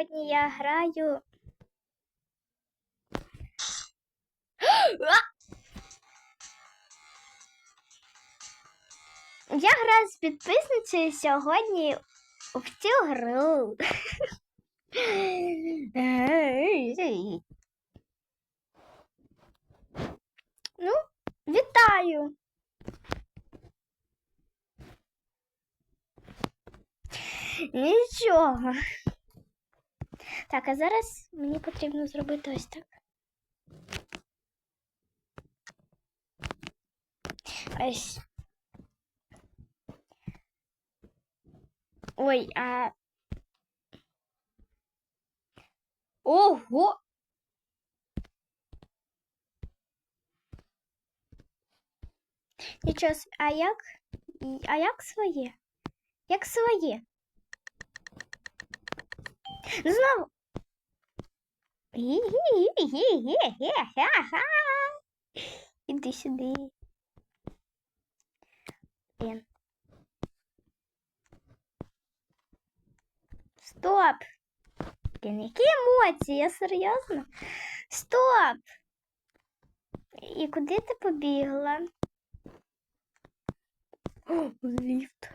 сьогодні я граю. Я граю з підписницею сьогодні в цю гру. Ну, вітаю. Нічого. Так, а зараз мені потрібно зробити ось так. Ось. Ой, а. Ого! Нічого, а як? А як своє? Як своє? Знову. Іди сюди. Блін. Стоп! Блін, які емоції? Я серйозно? Стоп! І куди ти побігла? О, ліфт.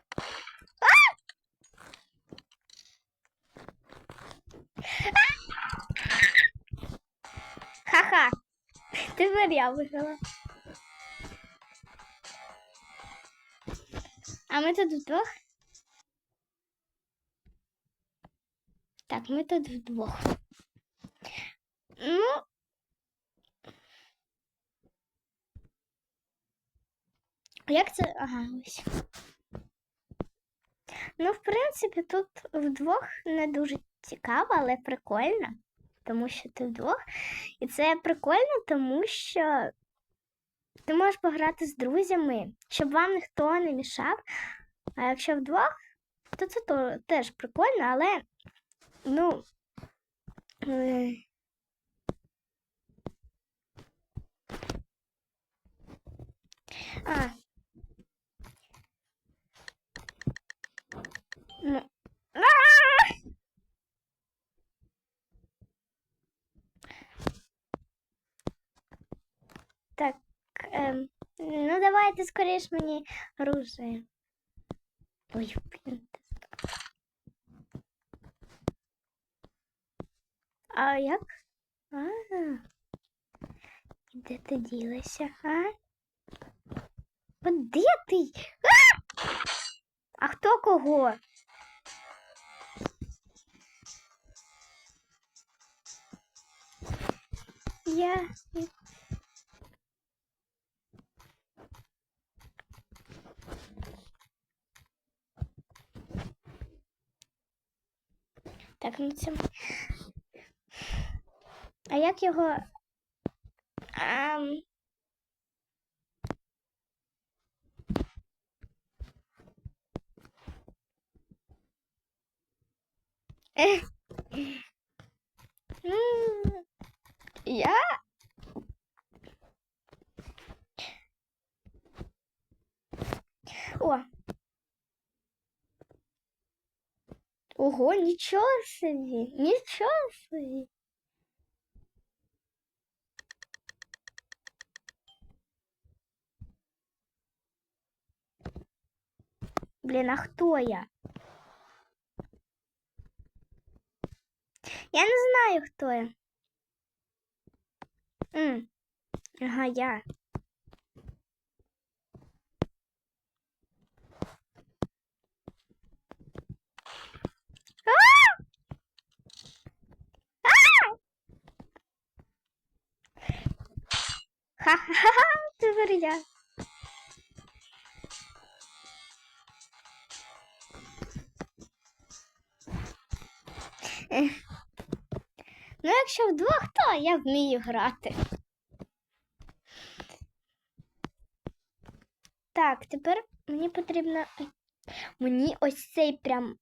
Тепер я виграла. А ми тут вдвох? Так, ми тут вдвох. Ну. Як це? Ага, ось. Ну, в принципі, тут вдвох не дуже цікаво, але прикольно, тому що ти вдвох. І це прикольно, тому що ти можеш пограти з друзями, щоб вам ніхто не мішав. А якщо вдвох, то це то, теж прикольно, але Ну. А! Так, ем, ну давайте скоріш мені оружие. Ой, блін. А як? А, і де ти ділася, а? Де ти? А! а хто кого? Я. Ну. А як його. Ам... Ого, нічого собі, нічого собі. Блін, а хто я? Я не знаю, хто я. М. Ага, я. Ха-ха-ха, тепер я. Ну, якщо вдвох, то я вмію грати. Так, тепер мені потрібно. Мені ось цей прям.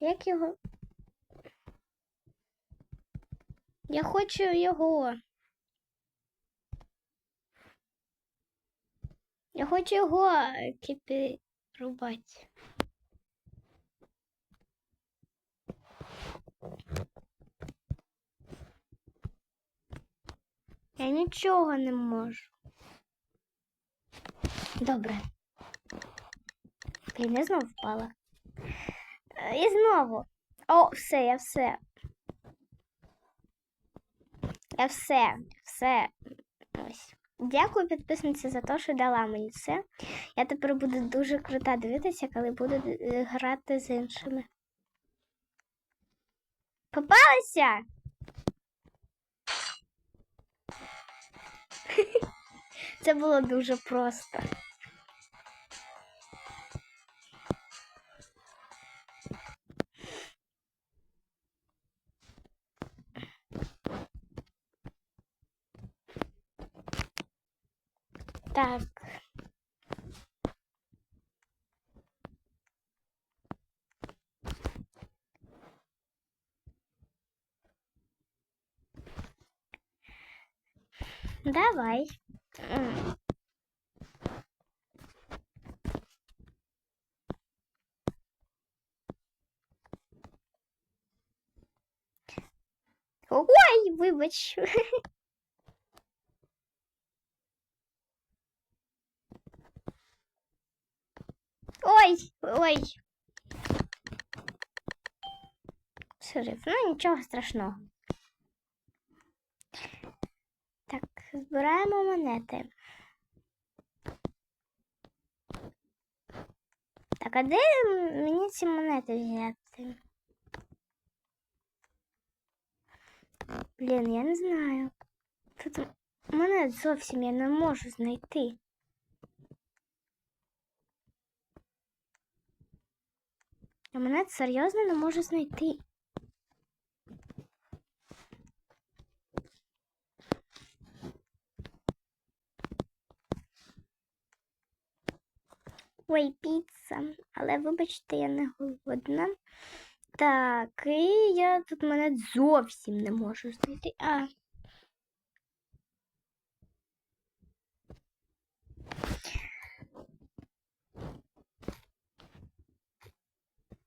Як його? Я хочу його. Я хочу його екіпірувати. рубати. Я нічого не можу. Добре. Блін, я знову впала. Е, І знову. О, все, я все. Я все, все. Ось. Дякую підписниці за те, що дала мені це. Я тепер буду дуже крута дивитися, коли буду е, грати з іншими. Попалася! Це було дуже просто. Давай. Ой, вибач. Ой, ой. Шериф, ну нічого страшного. Так, збираємо монети. Так, а де м- мені ці монети взяти? Блін, я не знаю. Тут монет зовсім я не можу знайти. Я монет серйозно не можу знайти. Ой, піца. Але вибачте, я не голодна. Так, і я тут мене зовсім не можу знайти. А.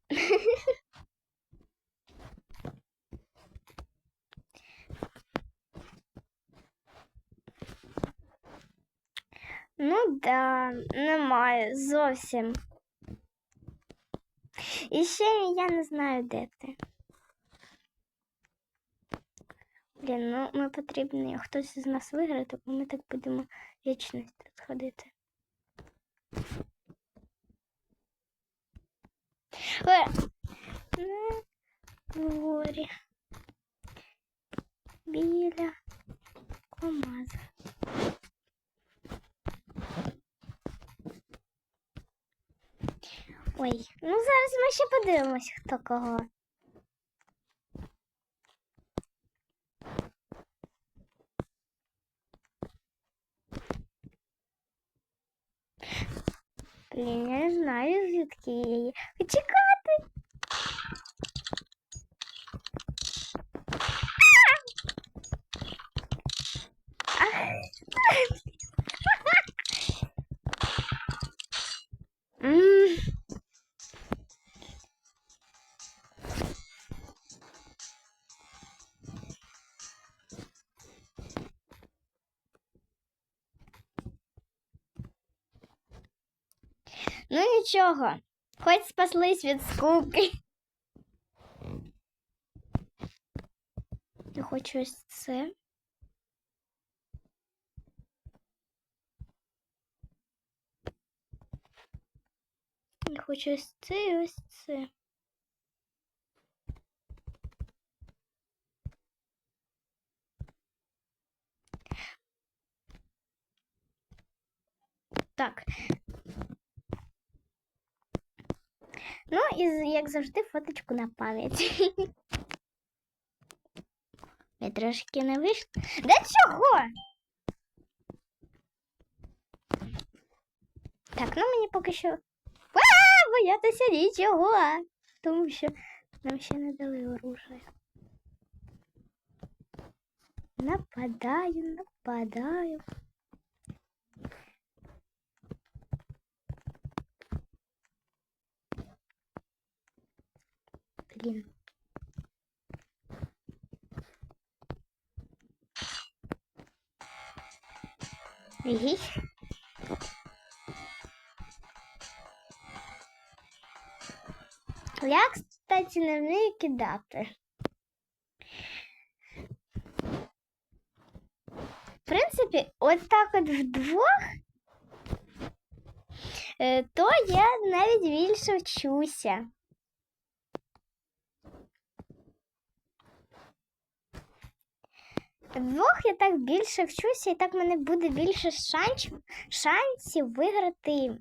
Ну да, немає зовсім. І ще я не знаю, де ти. Блін, ну ми потрібні, хтось з нас виграє, то ми так будемо вічність тут ходити. Е, На дворі. Біля комаза. Ой, ну зараз ми ще подивимось, хто кого. Блін, я не знаю, звідки її. Чекати. Нічого, хоч спаслись від скуки. Я хочу ось це. Я хочу ось це і ось це. Так. Ну, і як завжди, фоточку на пам'ять. Я трошки не вийшло. Де чого? Так, ну мені поки що. А, боятися нічого. Тому що нам ще не дали оружие. Нападаю, нападаю. Блін. Ей. Я, кстати, не вмію кидати. В принципі, от так от вдвох, е, то я навіть більше вчуся. Вдвох я так більше вчуся, і так в мене буде більше шансів, шансів виграти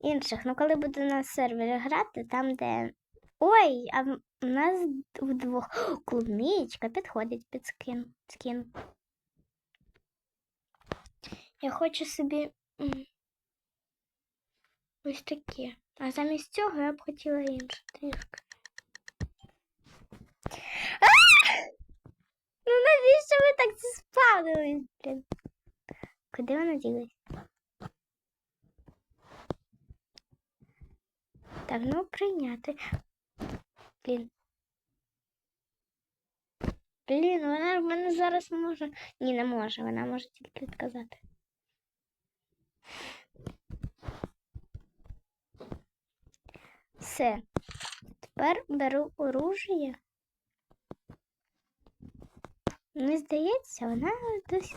інших. Ну, коли буду на сервері грати, там, де. Ой, а в нас вдвох. Клубничка підходить під скин. скін. Я хочу собі ось такі. А замість цього я б хотіла інше трішки. Ну навіщо ви так спавнились, блін? Куди вона ділась? Так, ну прийняти. Блін. Блін, вона в мене зараз може. Ні, не може, вона може тільки відказати. Все. Тепер беру оружие. Мені здається, вона десь,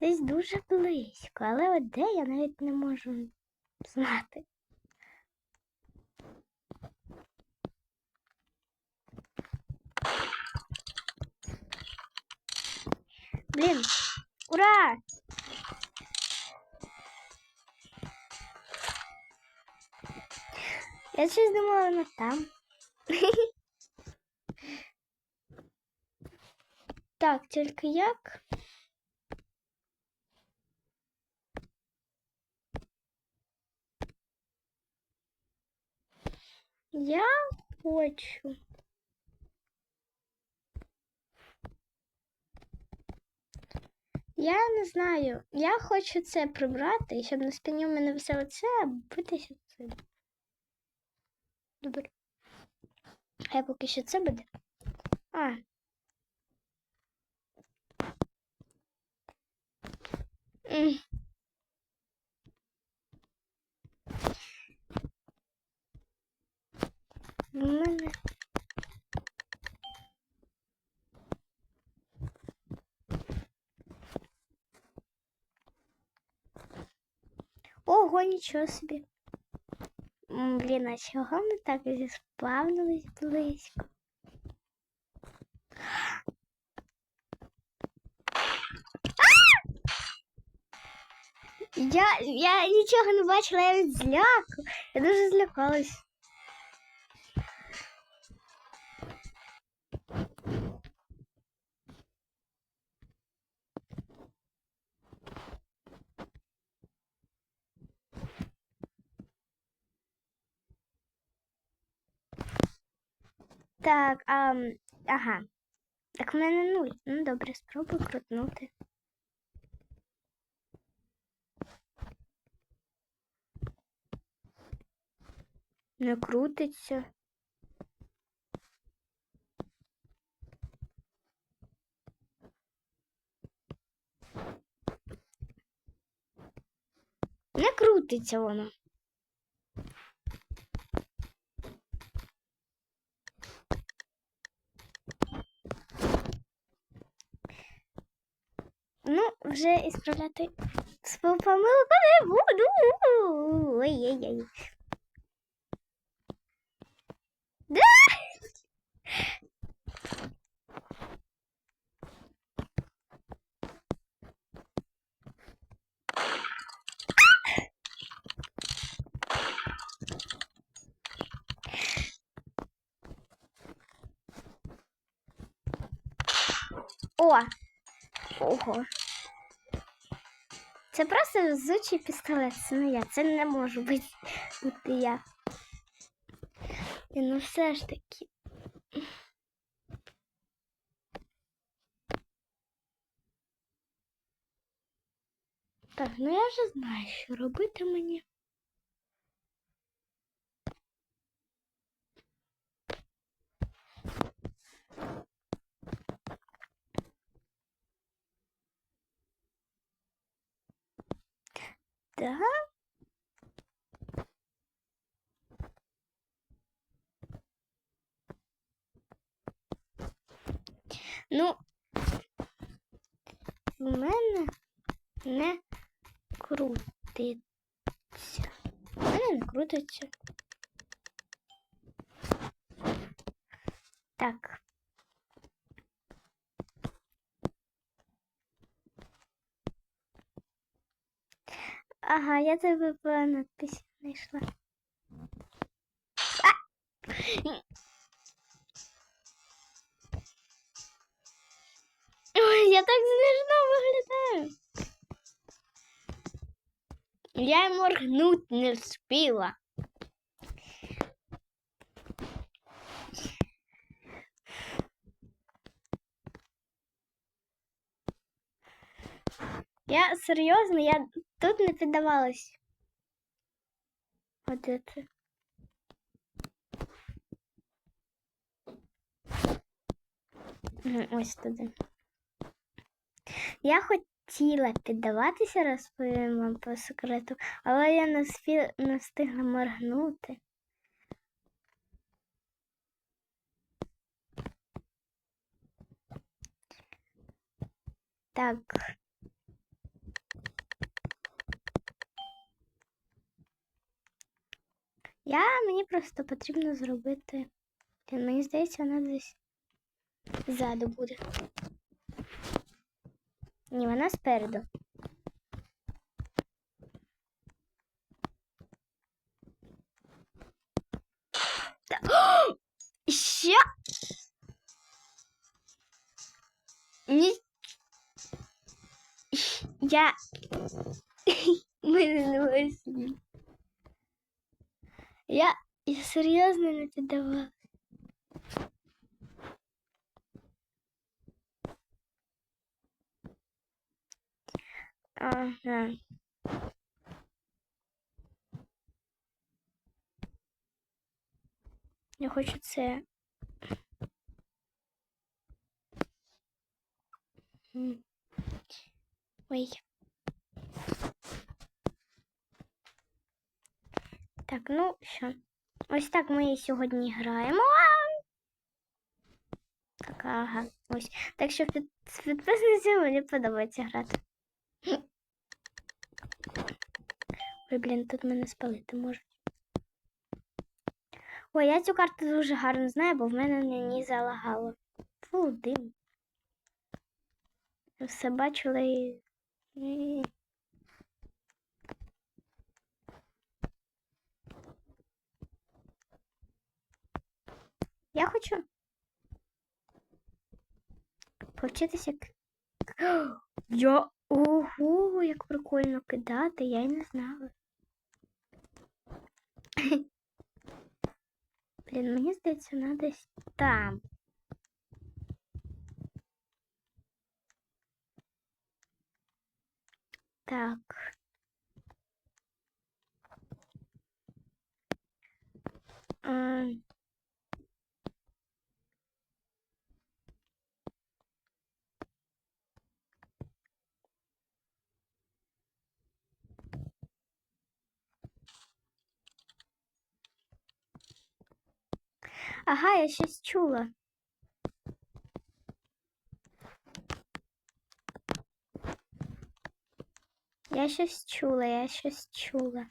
десь дуже близько, але от де я навіть не можу знати. Блін, ура! Я щось думала, вона там. Так, тільки як? Я хочу. Я не знаю. Я хочу це прибрати, щоб на спині у мене висело це, а битися цим. Добре. Хай поки що це буде. А. М. В мене. Ого, нічого собі. М, Блін, а чого ми так зіспавнились близько? Я, я нічого не бачила, я від. Я дуже злякалась. Так, а, ага. Так в мене нуль. Ну добре, спробуй крутнути. Не крутиться. Не крутиться воно. Ну, вже ісправляти свою помилку не буду. Ой-ой-ой. Да! О! Ого. Це просто везучий пістолет, це не я. Це не може бути я. Ну все ж таки. Так, ну я вже знаю, що робити мені. Да? Ну, в мене не крутиться. В мене не крутиться. Так. Ага, я тебе по надписі знайшла. Ой, я так смішно виглядаю. Я моргнуть не вспіла. Я серйозно, я тут не піддавалась. От це? Ось туди. Я хотіла піддаватися, розповім вам по секрету, але я не, спі... не встигла моргнути. Так. Я мені просто потрібно зробити. Блін, Мені здається, вона десь ззаду буде. Ні, вона спереду. Ще? Ні. Я. Мене не. Я, я серйозно не піддавала. Ага. Я хочу це. Ой. Так, ну що. Ось так ми і сьогодні граємо. Так, ага, ось. Так що під, підписуйтесь, мені подобається грати. Ой, блін, тут мене спалити можуть. Ой, я цю карту дуже гарно знаю, бо в мене на ній залагало. Фу, дим. Все бачила і. Я хочу повчитися. як- Я. Ого, як прикольно кидати, я й не знала. Блін, мені здається, вона десь там. Так. Ага, я щось чула. Я щось чула, я щось чула.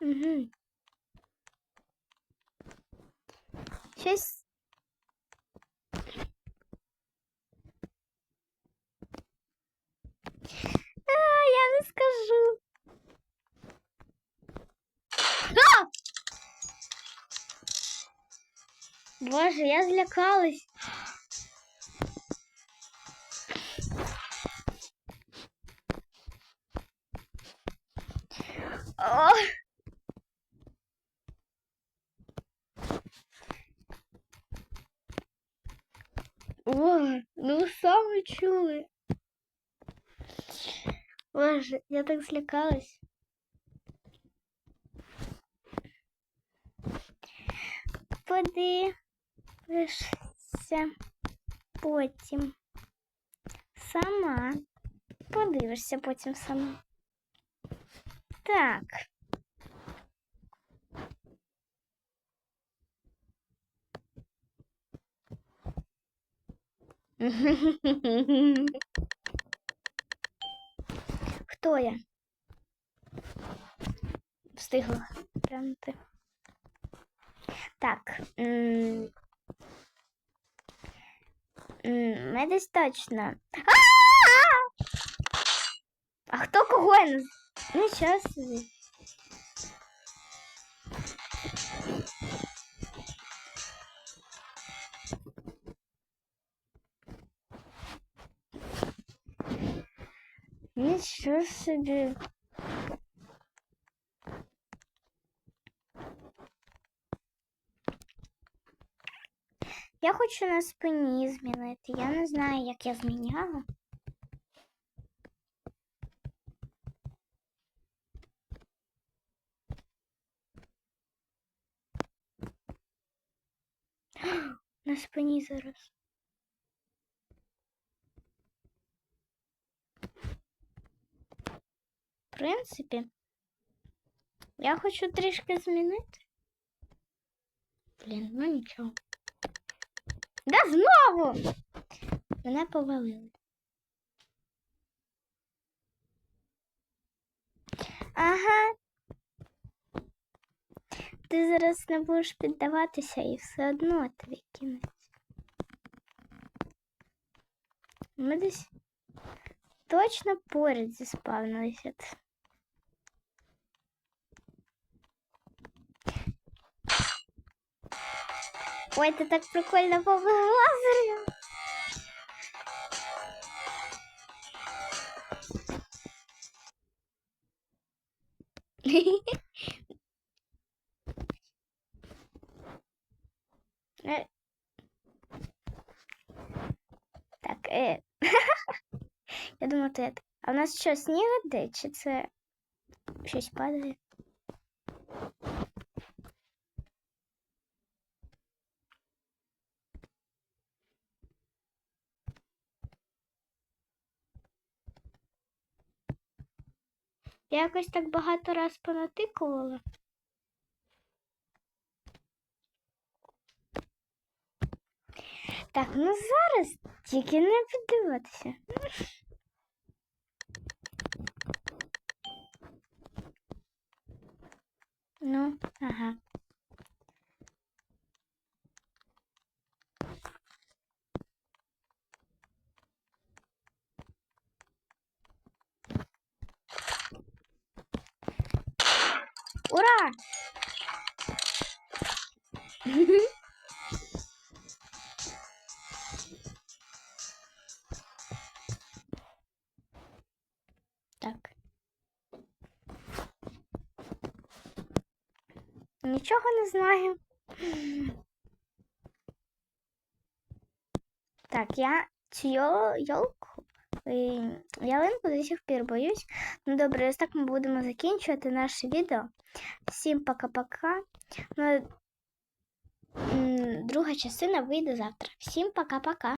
Угу. Щось. А, я не скажу. А! Боже, я злякалась. О! О, ну саме чули. Боже, я так злякалась. Подивишся потім сама. Подивишся потім сама. Так. Хто я? Встигла глянути. Так. Ми десь точно. А хто кого я наз... Нічого собі. Я хочу на спині змінити. Я не знаю, як я зміняла. На спині зараз. В принципі, я хочу трішки змінити. Блін, ну нічого. Да знову! Мене повалили. Ага. Ти зараз не будеш піддаватися і все одно тобі кінець. Ми десь точно поряд зіспавнилися. Ой, ти так прикольно побив лазером. Е. Так, е. Я думаю, ти. это. А у нас що, сніг іде, чи це щось падає? Я якось так багато раз понатикувала. Так, ну зараз тільки не подивитися. Ну, ага. Так. Нічого не знаю. Так, я цю йол- йолку, е, ялинку до сих пір боюсь. Ну добре, ось так ми будемо закінчувати наше відео. Всім пока-пока. Ну, друга частина вийде завтра. Всім пока-пока.